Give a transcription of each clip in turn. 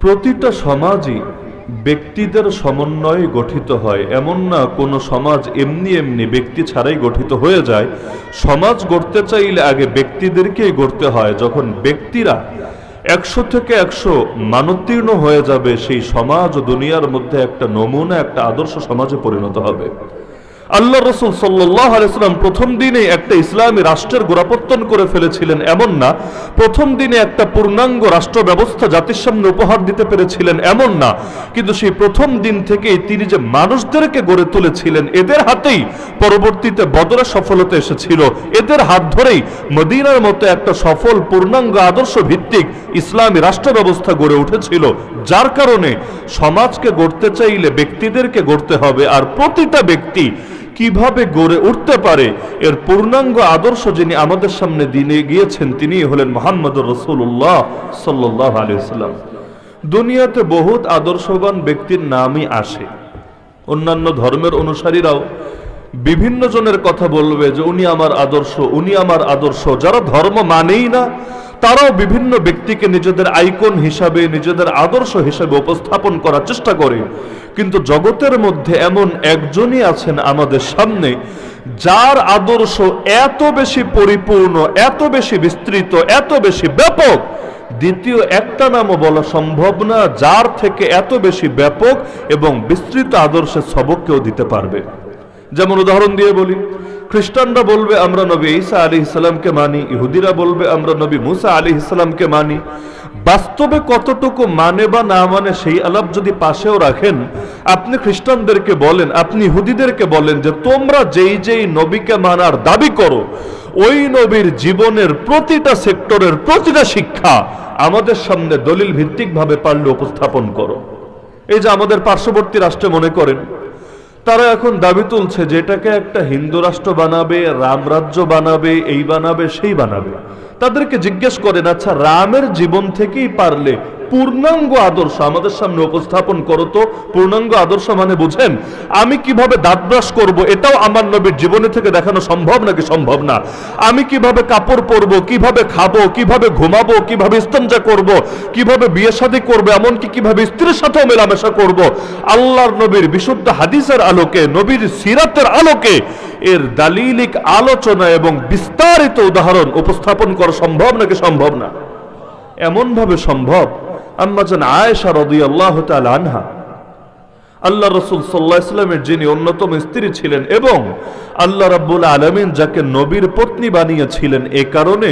প্রতিটা সমাজই ব্যক্তিদের সমন্বয়ে গঠিত হয়। এমন না কোনো সমাজ এমনি এমনি ব্যক্তি ছাড়াই গঠিত হয়ে যায়। সমাজ গড়তে চাইলে আগে ব্যক্তিদেরকেই গড়তে হয়। যখন ব্যক্তিরা একশো থেকে একশো মানোত্তীর্ণ হয়ে যাবে, সেই সমাজ দুনিয়ার মধ্যে একটা নমুনা, একটা আদর্শ সমাজে পরিণত হবে। আল্লাহ রসুল সাল্লাহ আলাইসাল্লাম প্রথম দিনে একটা ইসলামী রাষ্ট্রের গোড়াপত্তন করে ফেলেছিলেন। এমন না, প্রথম দিনে একটা পূর্ণাঙ্গ রাষ্ট্র ব্যবস্থা জাতির সামনে উপহার দিতে পেরেছিলেন এমন না, কিন্তু সেই প্রথম দিন থেকেই তিনি যে মানুষদেরকে গড়ে তুলেছিলেন, এদের হাতেই পরবর্তীতে বদরের সফলতা এসেছিল। এদের হাত ধরেই মদিনার মতো একটা সফল পূর্ণাঙ্গ আদর্শ ভিত্তিক ইসলামী রাষ্ট্র ব্যবস্থা গড়ে উঠেছিল, যার কারণে সমাজকে গড়তে চাইলে ব্যক্তিদেরকে গড়তে হবে, আর প্রতিটা ব্যক্তি কীভাবে গড়ে উঠতে পারে? এর পূর্ণাঙ্গ আদর্শ যিনি আমাদের সামনে দিনে গিয়েছেন তিনি হলেন মোহাম্মদ রসুল্লাহ সাল্লাহ আলিয়াল্লাম দুনিয়াতে বহুত আদর্শবান ব্যক্তির নামই আসে। অন্যান্য ধর্মের অনুসারীরাও বিভিন্ন জনের কথা বলবে যে, উনি আমার আদর্শ, উনি আমার আদর্শ। যারা ধর্ম মানেই না তারাও বিভিন্ন ব্যক্তিকে নিজেদের আইকন হিসাবে, নিজেদের আদর্শ হিসাবে উপস্থাপন করার চেষ্টা করে। কিন্তু জগতের মধ্যে এমন একজনই আছেন আমাদের সামনে, যার আদর্শ এত বেশি পরিপূর্ণ, এত বেশি বিস্তৃত, এত বেশি ব্যাপক। দ্বিতীয় একটা নামও বলা সম্ভব না, যার থেকে এত বেশি ব্যাপক এবং বিস্তৃত আদর্শের সবক কেউ দিতে পারবে। যেমন উদাহরণ দিয়ে বলি খ্রিস্টানরা বলবে, আমরা নবী ঈসা আলী ইসলামকে মানি, ইহুদিরা বলবে, আমরা নবী মুসা আলী ইসলামকে মানি। বাস্তবে কতটুকু মানে বা না মানে সেই আলাপ যদি পাশেও রাখেন, আপনি খ্রিস্টানদেরকে বলেন, আপনি ইহুদিদেরকে বলেন যে, তোমরা যেই যেই নবীকে মানার দাবি করো, ওই নবীর জীবনের প্রতিটা সেক্টরের প্রতিটা শিক্ষা আমাদের সামনে দলিল ভিত্তিকভাবে পারলে উপস্থাপন করো। এই যে আমাদের পার্শ্ববর্তী রাষ্ট্রে মনে করেন তারা এখন দাবি তুলছে যেটাকে একটা হিন্দু রাষ্ট্র বানাবে, রাম রাজ্য বানাবে, এই বানাবে, সেই বানাবে। তাদেরকে জিজ্ঞেস করেন আচ্ছা রামের জীবন থেকেই পারলে পূর্ণাঙ্গ আদর্শ আমাদের সামনে উপস্থাপন করো তো। পূর্ণাঙ্গ আদর্শ মানে বুঝেন, আমি কীভাবে দাঁত ব্রাশ করব এটাও আমার নবীর জীবনে থেকে দেখানো সম্ভব নাকি সম্ভব না? আমি কীভাবে কাপড় পরবো, কীভাবে খাব, কীভাবে ঘুমাবো, কীভাবে ইস্তঞ্জা করব, কীভাবে বিয়ে শাদী করব, এমনকি কীভাবে স্ত্রীর সাথেও মেলামেশা করব? আল্লাহর নবীর বিশুদ্ধ হাদিসের আলোকে, নবীর সিরাতের আলোকে এর দালিলিক আলোচনা এবং বিস্তারিত উদাহরণ উপস্থাপন করা সম্ভব নাকি সম্ভব না? এমন ভাবে সম্ভব? আম্মাজান আয়েশা রদিয়াল্লাহ তাল আনহা। আল্লাহ রসুল সাল্লাহ ইসলামের যিনি অন্যতম স্ত্রী ছিলেন এবং আল্লাহ রাব্বুল আলমিন যাকে নবীর পত্নী বানিয়েছিলেন এ কারণে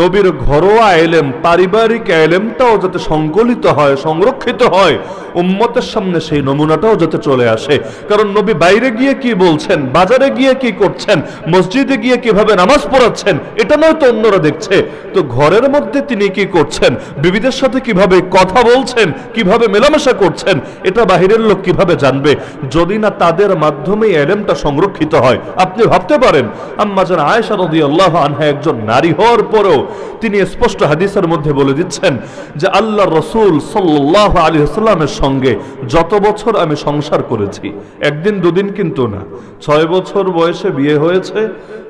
নবীর ঘরোয়া এলেম, পারিবারিক এলেমটাও যাতে সংকলিত হয়, সংরক্ষিত হয়, উম্মতের সামনে সেই নমুনাটাও যাতে চলে আসে। কারণ নবী বাইরে গিয়ে কি বলছেন, বাজারে গিয়ে কি করছেন, মসজিদে গিয়ে কীভাবে নামাজ পড়াচ্ছেন, এটা নয় তো অন্যরা দেখছে। তো ঘরের মধ্যে তিনি কি করছেন, বিবিদের সাথে কীভাবে কথা বলছেন, কীভাবে মেলামেশা করছেন, এটা বাহিরের লোক কীভাবে জানবে? যদি না তাদের মাধ্যমে এলেমটা সংরক্ষিত হয়, আপনি ভাবতে পারেন, আম্মা যেন আয়েশা রদি আল্লাহ আনহা একজন নারী হওয়ার পরেও তিনি স্পষ্ট হাদিসের মধ্যে বলে দিচ্ছেন যে আল্লাহ রসুল সাল্লাহ আলী আসসালামের সঙ্গে যত বছর আমি সংসার করেছি, একদিন দুদিন কিন্তু না, ছয় বছর বয়সে বিয়ে হয়েছে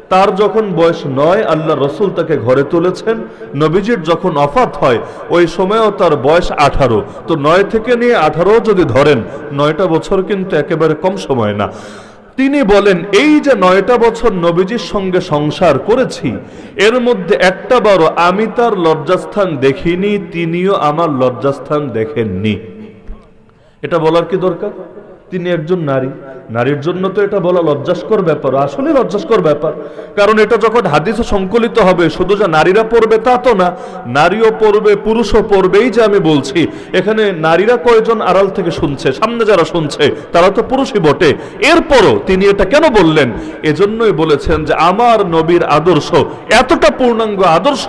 তার যখন বয়স নয়, আল্লাহ রসুল তাকে ঘরে তুলেছেন। নবীজির যখন অফাত হয়, ওই সময়ও তার বয়স আঠারো। তো নয় থেকে নিয়ে আঠারো যদি ধরেন, নয়টা বছর কিন্তু একেবারে কম সময় না। তিনি বলেন, এই যে নয়টা বছর নবীজির সঙ্গে সংসার করেছি, এর মধ্যে একটা বড় আমি তার লজ্জাস্থান দেখিনি, তিনিও আমার লজ্জাস্থান দেখেননি। এটা বলার কি দরকার? তিনি একজন নারী। নারীর জন্য তো এটা বলা লজ্জাস্কর ব্যাপার আসলে লজ্জাস্কর ব্যাপার। কারণ এটা যখন হাদিসে সংকলিত হবে, শুধু যে নারীরা পড়বে তা তো না, নারীও পড়বে, পুরুষও পড়বে এই যে আমি বলছি। এখানে নারীরা কয়জন আড়াল থেকে শুনছে, সামনে যারা শুনছে, তারা তো পুরুষই বটে। এরপরও তিনি এটা কেন বললেন? এজন্যই বলেছেন যে আমার নবীর আদর্শ, এতটা পূর্ণাঙ্গ আদর্শ,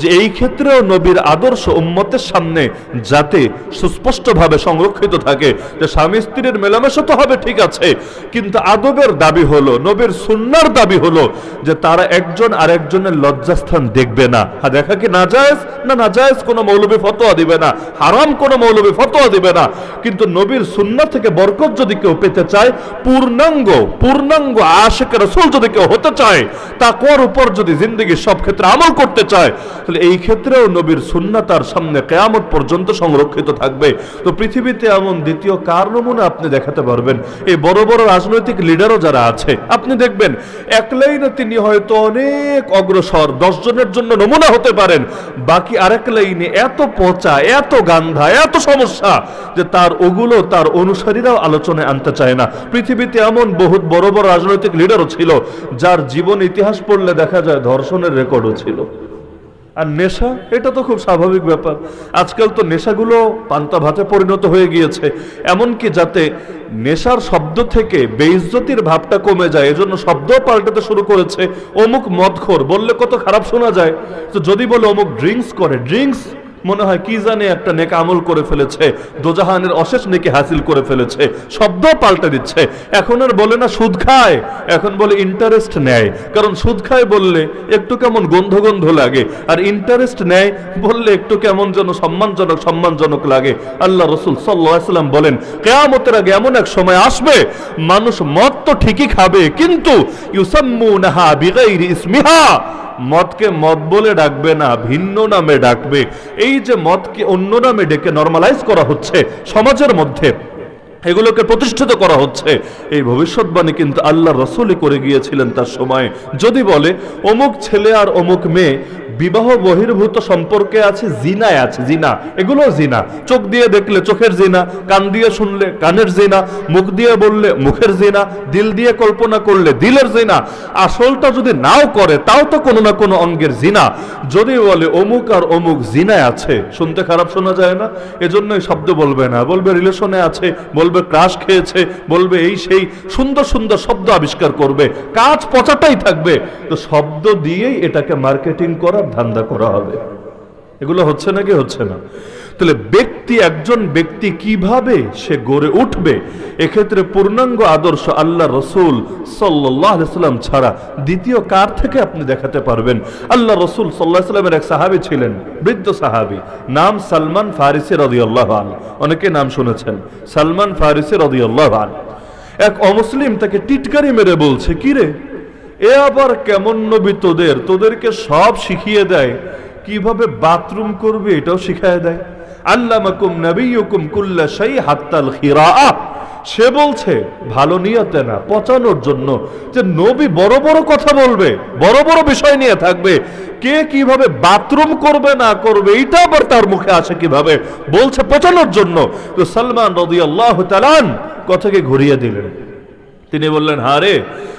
যে এই ক্ষেত্রেও নবীর আদর্শ উম্মতের সামনে যাতে সুস্পষ্টভাবে সংরক্ষিত থাকে। যে স্বামী স্ত্রীর মেলা মেলামেশা তো হবে, ঠিক আছে। কিন্তু আদবের দাবি হলো, নবীর সুন্নার দাবি হলো যে তারা একজন আরেকজনের লজ্জাস্থান দেখবে না। হ্যাঁ দেখা কি না জায়েজ না না জায়েজ কোনো মৌলবী ফতোয়া দিবে না। হারাম কোনো মৌলবী ফতোয়া দিবে না। কিন্তু নবীর সুন্না থেকে বরকত যদি কেউ পেতে চায়, পূর্ণাঙ্গ পূর্ণাঙ্গ আশেখ রসুল যদি কেউ হতে চায় তা কর উপর যদি জিন্দগি সব ক্ষেত্রে আমল করতে চায়, তাহলে এই ক্ষেত্রেও নবীর সুন্না তার সামনে কেয়ামত পর্যন্ত সংরক্ষিত থাকবে। তো পৃথিবীতে এমন দ্বিতীয় কার নমুনা আপনি দেখাতে পারবেন। এই বড় বড় রাজনৈতিক লিডারও যারা আছে, আপনি দেখবেন, এক লাইনে তিনি হয়তো অনেক অগ্রসর, দশ জনের জন্য নমুনা হতে পারেন। বাকি আরেক লাইনে এত পচা, এত গান্ধা, এত সমস্যা যে তার ওগুলো তার অনুসারীরাও আলোচনায় আনতে চায় না। পৃথিবীতে এমন বহুত বড় বড় রাজনৈতিক লিডারও ছিল, যার জীবন ইতিহাস পড়লে দেখা যায় ধর্ষণের রেকর্ডও ছিল। আর নেশা, এটা তো খুব স্বাভাবিক ব্যাপার। আজকাল তো নেশাগুলো পান্তা ভাতে পরিণত হয়ে গিয়েছে। এমনকি যাতে নেশার শব্দ থেকে বেইজ্জতির ভাবটা কমে যায়, এজন্য শব্দ পাল্টাতে শুরু করেছে অমুক মদখোর। বললে কত খারাপ শোনা যায়। তো যদি বলে অমুক ড্রিঙ্কস করে ড্রিঙ্কস মনে হয় কি জানে একটা নেক আমল করে ফেলেছে, দোজাহানের অশেষ নেকি হাসিল করে ফেলেছে শব্দ পাল্টে দিচ্ছে। এখন আর বলে না, সুদ খায়। এখন বলে ইন্টারেস্ট নেয়। কারণ সুদ খায় বললে একটু কেমন গন্ধ গন্ধ লাগে, আর ইন্টারেস্ট নেয় বললে একটু কেমন যেন সম্মানজনক সম্মানজনক লাগে। আল্লাহ রসুল সাল্লাম বলেন, কেয়ামতের আগে এমন এক সময় আসবে, মানুষ মদ তো ঠিকই খাবে, কিন্তু ইউসাম্মু নাহা বিগাইরি ইসমিহা। মদকে মদ বলে ডাকবে না, ভিন্ন নামে ডাকবে। এই যে মদকে অন্য নামে ডেকে নর্মালাইজ করা হচ্ছে সমাজের মধ্যে, এগুলোকে প্রতিষ্ঠিত করা হচ্ছে। এই ভবিষ্যৎবাণী কিন্তু আল্লাহ রসুলই করে গিয়েছিলেন তার সময়। যদি বলে, অমুক ছেলে আর অমুক মেয়ে বিবাহ বহির্ভূত সম্পর্কে আছে, জিনায় আছে, জিনা। এগুলো জিনা। চোখ দিয়ে দেখলে চোখের জিনা, কান দিয়ে শুনলে কানের জিনা, মুখ দিয়ে বললে মুখের জিনা, দিল দিয়ে কল্পনা করলে দিলের জিনা। আসলটা যদি নাও করে, তাও তো কোনো না কোনো অঙ্গের জিনা। যদি বলে অমুক আর অমুক জিনায় আছে, শুনতে খারাপ শোনা যায় না? এজন্যই শব্দ বলবে না। বলবে রিলেশনে আছে, বলবে ক্রাশ খেয়েছে, বলবে এই সেই সুন্দর সুন্দর শব্দ আবিষ্কার করবে। কাজ পচাটাই থাকবে। তো শব্দ দিয়েই এটাকে মার্কেটিং করার ধান্দা করা হবে। এগুলো হচ্ছে নাকি হচ্ছে না? তাহলে ব্যক্তি একজন ব্যক্তি কীভাবে সে গড়ে উঠবে? এক্ষেত্রে পূর্ণাঙ্গ আদর্শ আল্লাহ রসুল সাল্লাম ছাড়া দ্বিতীয় কার থেকে আপনি দেখাতে পারবেন? আল্লাহ রসুল সাল্লাহ সাল্লামের এক সাহাবি ছিলেন, বৃদ্ধ সাহাবি। নাম সালমান ফারিসি রদিউল্লাহ আন অনেকে নাম শুনেছেন। সালমান ফারিসি রদিউল্লাহ আন এক অমুসলিম তাকে টিটকারি মেরে বলছে, কি রে? এ আবার কেমন নবী তোদের? তোদেরকে সব শিখিয়ে দেয়। কীভাবে বাথরুম করবে এটাও শিখায় দেয়। আল্লামাকুম নবীকুম কুল্লা শাই হাত্তাল খিরাআ। সে বলছে, ভালো নিয়তে না, পচানোর জন্য যে নবী বড় বড় কথা বলবে, বড় বড় বিষয় নিয়ে থাকবে, কে কীভাবে বাথরুম করবে না করবে এটা আবার তার মুখে আসে কীভাবে? বলছে, পচানোর জন্য। তো সালমান রদি আল্লাহ কথাকে ঘুরিয়ে দিলেন। তিনি বললেন হারে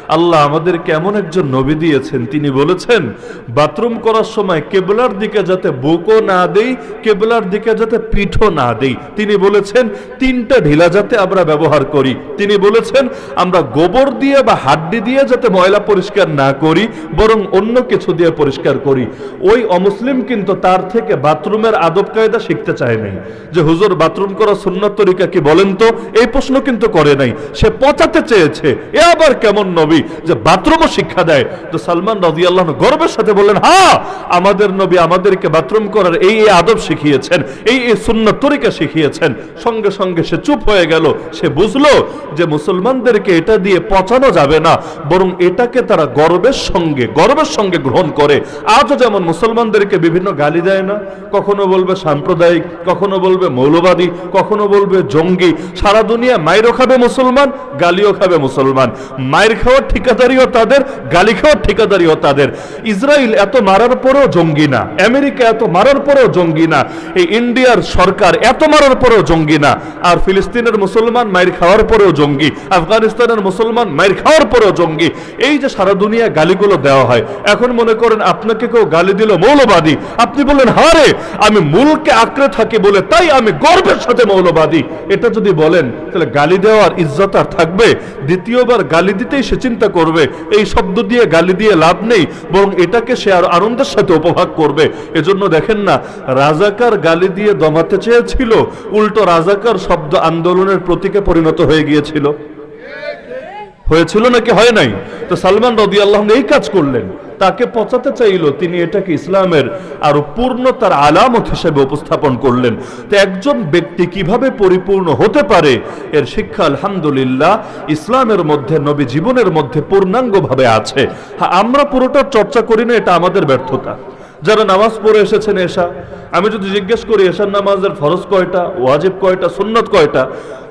আল্লাহ আমাদের কেমন একজন নবী দিয়েছেন, তিনি বলেছেন, বাথরুম করার সময় কেবলার দিকে যাতে বুকও না দেই, কেবলার দিকে যাতে পিঠও না দেই। তিনি বলেছেন, তিনটা ঢিলা যাতে আমরা ব্যবহার করি। তিনি বলেছেন, আমরা গোবর দিয়ে বা হাড্ডি দিয়ে যাতে ময়লা পরিষ্কার না করি, বরং অন্য কিছু দিয়ে পরিষ্কার করি। ওই অমুসলিম কিন্তু তার থেকে বাথরুমের আদব কায়দা শিখতে চায় নাই। যে, হুজুর, বাথরুম করা সুন্নত তরিকা কি বলেন তো? এই প্রশ্ন কিন্তু করে নাই। সে পচাতে চেয়েছে, এ আবার কেমন নবী? যে বাথরুমও শিক্ষা দেয়। তো সালমান রাজি আল্লাহ গর্বের সাথে বললেন হ্যাঁ আমাদের নবী আমাদেরকে বাথরুম করার এই আদব শিখিয়েছেন, এই এই সুন্নত তরিকা শিখিয়েছেন। সঙ্গে সঙ্গে সে চুপ হয়ে গেল। সে বুঝলো যে মুসলমানদেরকে এটা দিয়ে পচানো যাবে না, বরং এটাকে তারা গর্বের সঙ্গে গর্বের সঙ্গে গ্রহণ করে। আজও যেমন মুসলমানদেরকে বিভিন্ন গালি দেয় না, কখনো বলবে সাম্প্রদায়িক, কখনো বলবে মৌলবাদী, কখনো বলবে জঙ্গি। সারা দুনিয়া মায়েরও খাবে মুসলমান, গালিও খাবে মুসলমান। মায়ের খাওয়ার ঠিকাদারিও তাদের গালি খাওয়ার ঠিকাদারিও তাদের। ইসরায়েল এত মারার পরেও জঙ্গি না, আমেরিকা এত মারার পরেও জঙ্গি না, এই ইন্ডিয়ার সরকার এত মারার পরেও জঙ্গি না, আর ফিলিস্তিনের মুসলমান মায়ের খাওয়ার পরেও জঙ্গি, আফগানিস্তানের মুসলমান মায়ের খাওয়ার পরেও জঙ্গি। এই যে সারা দুনিয়া গালিগুলো দেওয়া হয়, এখন মনে করেন আপনাকে কেউ গালি দিল মৌলবাদী, আপনি বললেন, হারে, আমি মূলকে আঁকড়ে থাকি বলে তাই আমি গর্বের সাথে মৌলবাদী। এটা যদি বলেন, তাহলে গালি দেওয়ার ইজ্জত আর থাকবে? দ্বিতীয়বার গালি দিতেই সে চিন্তা চিন্তা করবে, এই শব্দ দিয়ে গালি দিয়ে লাভ নেই, বরং এটাকে সে আর আনন্দের সাথে উপভোগ করবে। এজন্য দেখেন না, রাজাকার গালি দিয়ে দমাতে চেয়েছিল, উল্টো রাজাকার শব্দ আন্দোলনের প্রতীকে পরিণত হয়ে গিয়েছিল। হয়েছিল নাকি হয় নাই? তো সালমান রদি আল্লাহ এই কাজ করলেন। তাকে পচাতে চাইল, তিনি এটাকে ইসলামের আরও পূর্ণতার আলামত হিসেবে উপস্থাপন করলেন। তো একজন ব্যক্তি কীভাবে পরিপূর্ণ হতে পারে? এর শিক্ষা আলহামদুলিল্লাহ ইসলামের মধ্যে, নবী জীবনের মধ্যে পূর্ণাঙ্গভাবে আছে। আমরা পুরোটা চর্চা করি না, এটা আমাদের ব্যর্থতা। যারা নামাজ পড়ে এসেছেন এসা, আমি যদি জিজ্ঞেস করি এশার নামাজের ফরজ কয়টা, ওয়াজিব কয়টা, সুন্নত কয়টা?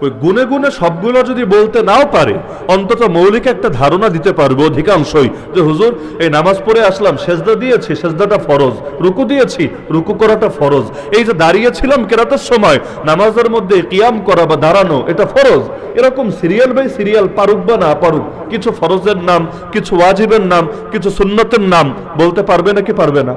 ওই গুনে গুনে সবগুলো যদি বলতে নাও পারে, অন্তত মৌলিক একটা ধারণা দিতে পারবে অধিকাংশই যে, হুজুর, এই নামাজ পড়ে আসলাম, সেজদা দিয়েছি, সেজদাটা ফরজ, রুকু দিয়েছি, রুকু করাটা ফরজ। এই যে দাঁড়িয়েছিলাম কেরাতের সময়, নামাজের মধ্যে কিয়াম করা বা দাঁড়ানো, এটা ফরজ। এরকম সিরিয়াল বাই সিরিয়াল পারুক বা না পারুক, কিছু ফরজের নাম, কিছু ওয়াজিবের নাম, কিছু সুন্নতের নাম, বলতে পারবে নাকি পারবে না?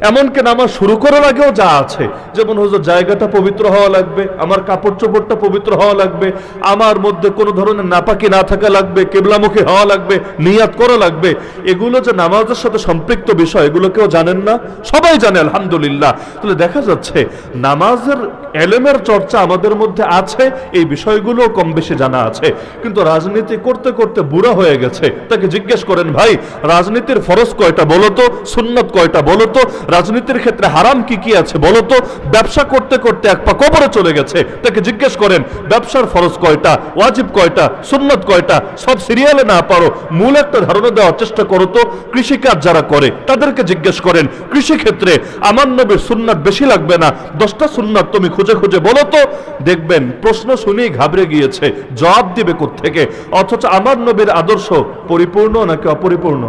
এমনকি নামাজ শুরু করার আগেও যা আছে। যেমন হুজুর, জায়গাটা পবিত্র হওয়া লাগবে, আমার কাপড় চোপড়টা পবিত্র হওয়া লাগবে, আমার মধ্যে কোনো ধরনের নাপাকি না থাকা লাগবে, কেবলামুখী হওয়া লাগবে, নিয়াত করা লাগবে। এগুলো যে নামাজের সাথে সম্পৃক্ত বিষয়, এগুলো কেউ জানেন না? সবাই জানে, আলহামদুলিল্লাহ। তাহলে দেখা যাচ্ছে, নামাজের এলেমের চর্চা আমাদের মধ্যে আছে, এই বিষয়গুলো কম বেশি জানা আছে। কিন্তু রাজনীতি করতে করতে বুড়া হয়ে গেছে। তাকে জিজ্ঞেস করেন, ভাই, রাজনীতির ফরজ কয়টা বলো তো? সুন্নত কয়টা বলো তো? রাজনীতির ক্ষেত্রে হারাম কি কি আছে বলো তো ব্যবসা করতে করতে এক পা কবরে চলে গেছে। তাকে জিজ্ঞেস করেন, ব্যবসার ফরজ কয়টা? ওয়াজিব কয়টা? সুন্নত কয়টা? সব সিরিয়ালে না পারো? মূল একটা ধারণা দেওয়ার চেষ্টা করো তো। কৃষিকাজ যারা করে, তাদেরকে জিজ্ঞেস করেন কৃষি ক্ষেত্রে আমার নবীর সুন্নাত বেশি লাগবে না? দশটা সুন্নাত তুমি খুঁজে খুঁজে বলো তো। দেখবেন, প্রশ্ন শুনেই ঘাবড়ে গিয়েছে, জবাব দিবে থেকে অথচ আমার নবীর আদর্শ পরিপূর্ণ নাকি অপরিপূর্ণ?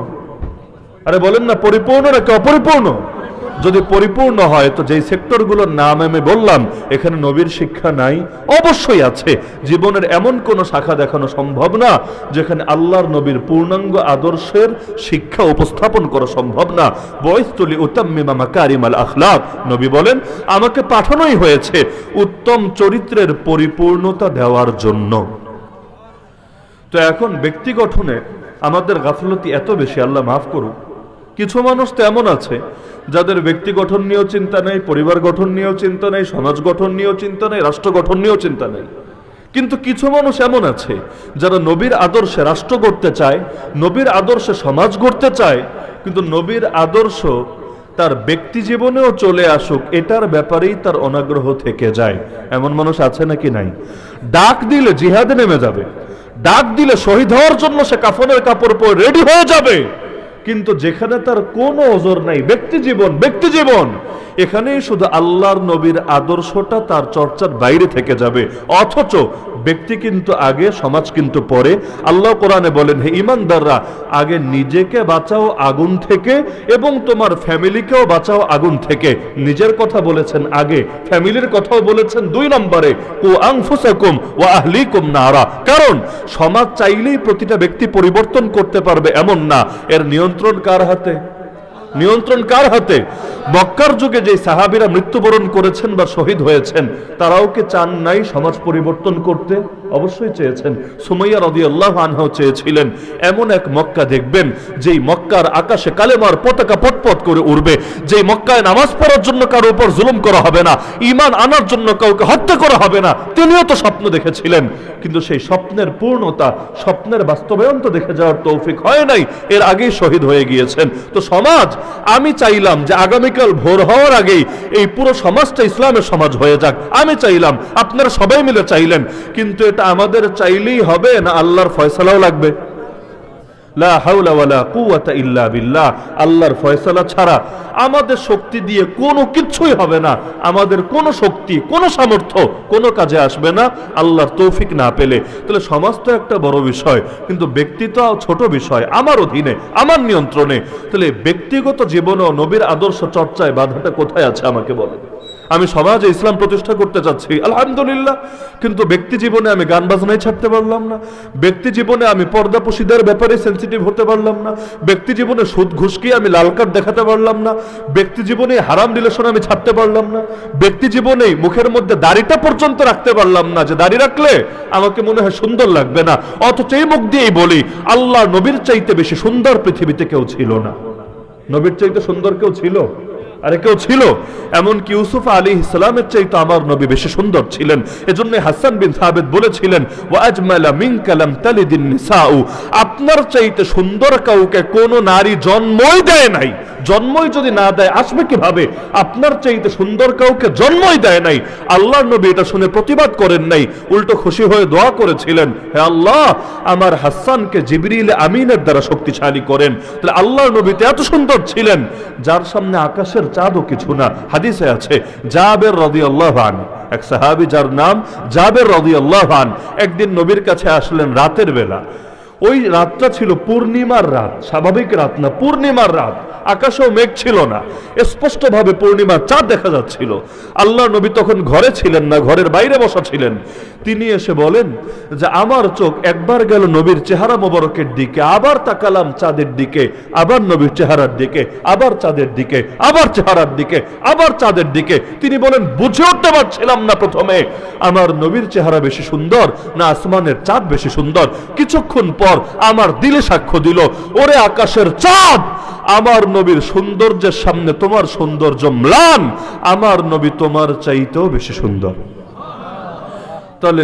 আরে বলেন না, পরিপূর্ণ নাকি অপরিপূর্ণ? যদি পরিপূর্ণ হয়, তো যেই সেক্টরগুলোর নাম আমি বললাম, এখানে নবীর শিক্ষা নাই, অবশ্যই আছে। জীবনের এমন কোন শাখা দেখানো সম্ভব না, যেখানে আল্লাহর নবীর পূর্ণাঙ্গ আদর্শের শিক্ষা উপস্থাপন করা সম্ভব না। বয়স্তুলি উত্তমিমা মাকারিমাল আখলাক। নবী বলেন, আমাকে পাঠানোই হয়েছে উত্তম চরিত্রের পরিপূর্ণতা দেওয়ার জন্য। তো এখন ব্যক্তি গঠনে আমাদের গাফলতি এত বেশি, আল্লাহ মাফ করুক। কিছু মানুষ তো এমন আছে, যাদের ব্যক্তি গঠন নিয়েও চিন্তা নেই, পরিবার গঠন নিয়েও চিন্তা নেই, সমাজ গঠন নিয়েও চিন্তা নেই, রাষ্ট্র গঠন নিয়েও চিন্তা নেই। কিন্তু কিছু মানুষ এমন আছে, যারা নবীর আদর্শে রাষ্ট্র গড়তে চায়, নবীর আদর্শে সমাজ গড়তে চায়, কিন্তু নবীর আদর্শ তার ব্যক্তি জীবনেও চলে আসুক, এটার ব্যাপারেই তার অনাগ্রহ থেকে যায়। এমন মানুষ আছে নাকি নাই? ডাক দিলে জিহাদে নেমে যাবে, ডাক দিলে শহীদ হওয়ার জন্য সে কাফনের কাপড় পরে রেডি হয়ে যাবে। কিন্তু যেখানে তার কোনো ওজর নাই ব্যক্তি জীবন ব্যক্তি জীবন। এখানেই শুধু আল্লাহর নবীর আদর্শটা তার চর্চার বাইরে থেকে যাবে। অথচ ব্যক্তি কিন্তু আগে, সমাজ কিন্তু পরে। আল্লাহ কোরআনে বলেন, হে ইমানদাররা, আগে নিজেকে বাঁচাও আগুন থেকে এবং তোমার ফ্যামিলিকেও বাঁচাও আগুন থেকে। নিজের কথা বলেছেন আগে, ফ্যামিলির কথাও বলেছেন দুই নম্বরে ও আংফুসাকুম ও আহলিকুম নারা। কারণ, সমাজ চাইলেই প্রতিটা ব্যক্তি পরিবর্তন করতে পারবে এমন না। এর নিয়ন্ত্রণ কার হাতে? নিয়ন্ত্রণ কার হাতে? বক্কার যুগে যে সাহাবিরা মৃত্যুবরণ করেছেন বা শহীদ হয়েছেন, তারাও কি চান নাই সমাজ পরিবর্তন করতে? অবশ্যই চেয়েছেন। সুমাইয়া রদি আল্লাহ আনহাও চেয়েছিলেন, এমন এক মক্কা দেখবেন, যেই মক্কার আকাশে কালেমার পতাকা পটপট করে উড়বে, যেই মক্কায় নামাজ পড়ার জন্য কারও উপর জুলুম করা হবে না ইমান আনার জন্য কাউকে হত্যা করা হবে না। তিনিও তো স্বপ্ন দেখেছিলেন, কিন্তু সেই স্বপ্নের পূর্ণতা, স্বপ্নের বাস্তবায়ন তো দেখে যাওয়ার তৌফিক হয় নাই, এর আগেই শহীদ হয়ে গিয়েছেন। তো সমাজ, আমি চাইলাম যে আগামীকাল ভোর হওয়ার আগেই এই পুরো সমাজটা ইসলামের সমাজ হয়ে যাক। আমি চাইলাম, আপনারা সবাই মিলে চাইলেন, কিন্তু এটা আমাদের চাইলেই হবে না আল্লাহর ফয়সালাও লাগবে? আল্লাহর ফয়সালা ছাড়া আমাদের শক্তি দিয়ে কোনো কিছুই হবে না। আমাদের কোনো শক্তি, কোনো সামর্থ্য কোনো কাজে আসবে না আল্লাহর তৌফিক না পেলে। তাহলে সমাজ তো একটা বড় বিষয়, কিন্তু ব্যক্তি তো ছোট বিষয়, আমার অধীনে, আমার নিয়ন্ত্রণে। তাহলে ব্যক্তিগত জীবনেও নবীর আদর্শ চর্চায় বাধাটা কোথায় আছে আমাকে বলেন? আমি সমাজে ইসলাম প্রতিষ্ঠা করতে চাচ্ছি আলহামদুলিল্লাহ। কিন্তু ব্যক্তি জীবনে আমি গান বাজনাই ছাড়তে পারলাম না। ব্যক্তি জীবনে আমি পর্দা ব্যাপারে সেন্সিটিভ হতে পারলাম না। ব্যক্তি জীবনে সুদ ঘুষকি আমি লাল কার্ড দেখাতে পারলাম না। ব্যক্তি জীবনে হারাম রিলেশন আমি ছাড়তে পারলাম না। ব্যক্তি জীবনে মুখের মধ্যে দাড়িটা পর্যন্ত রাখতে পারলাম না। যে দাড়ি রাখলে আমাকে মনে হয় সুন্দর লাগবে না। অথচ এই মুখ দিয়েই বলি, আল্লাহ নবীর চাইতে বেশি সুন্দর পৃথিবীতে কেউ ছিল না। নবীর চাইতে সুন্দর কেউ ছিল? আরে কেউ ছিল? এমনকি ইউসুফ আলী ইসলামের চাইতে আমার নবী বেশি সুন্দর ছিলেন। এজন্য হাসান বিন সাবেদ বলেছিলেন আপনার চাইতে সুন্দর কাউকে কোন নারী জন্মই দেয় নাই। জন্মই যদি না দেয়, আসবে কীভাবে? আপনার চাইতে সুন্দর কাউকে জন্মই দেয় নাই। আল্লাহর নবী এটা শুনে প্রতিবাদ করেন নাই। উল্টো খুশি হয়ে দোয়া করেছিলেন, হে আল্লাহ, আমার হাসানকে জিবরিল আমিনের দ্বারা শক্তিশালী করেন। তাহলে আল্লাহর নবীতে এত সুন্দর ছিলেন। যার সামনে আকাশের চাঁদও কিছু না। হাদিসে আছে, জাবের রদি আল্লাহান এক সাহাবি যার নাম জাবের রদি আল্লাহান একদিন নবীর কাছে আসলেন রাতের বেলা। ওই রাতটা ছিল পূর্ণিমার রাত, স্বাভাবিক রাত না, পূর্ণিমার রাত। আকাশেও মেঘ ছিল না, স্পষ্টভাবে পূর্ণিমার চাঁদ দেখা যাচ্ছিল। আল্লাহ নবী তখন ঘরে ছিলেন না, ঘরের বাইরে বসা ছিলেন। তিনি এসে বলেন যে, আমার চোখ একবার গেল নবীর চেহারা মোবারকের দিকে, আবার তাকালাম চাঁদের দিকে, আবার নবীর চেহারার দিকে, আবার চাঁদের দিকে, আবার চেহারার দিকে, আবার চাঁদের দিকে। তিনি বলেন, বুঝে উঠতে পারছিলাম না প্রথমে। আমার নবীর চেহারা বেশি সুন্দর না আসমানের চাঁদ বেশি সুন্দর। কিছুক্ষণ পর আমার দিলে সাক্ষ্য দিল। ওরে আকাশের চাঁদ, আমার নবীর সৌন্দর্যের সামনে তোমার সৌন্দর্য ম্লান, আমার নবী তোমার চাইতেও বেশি সুন্দর। তাহলে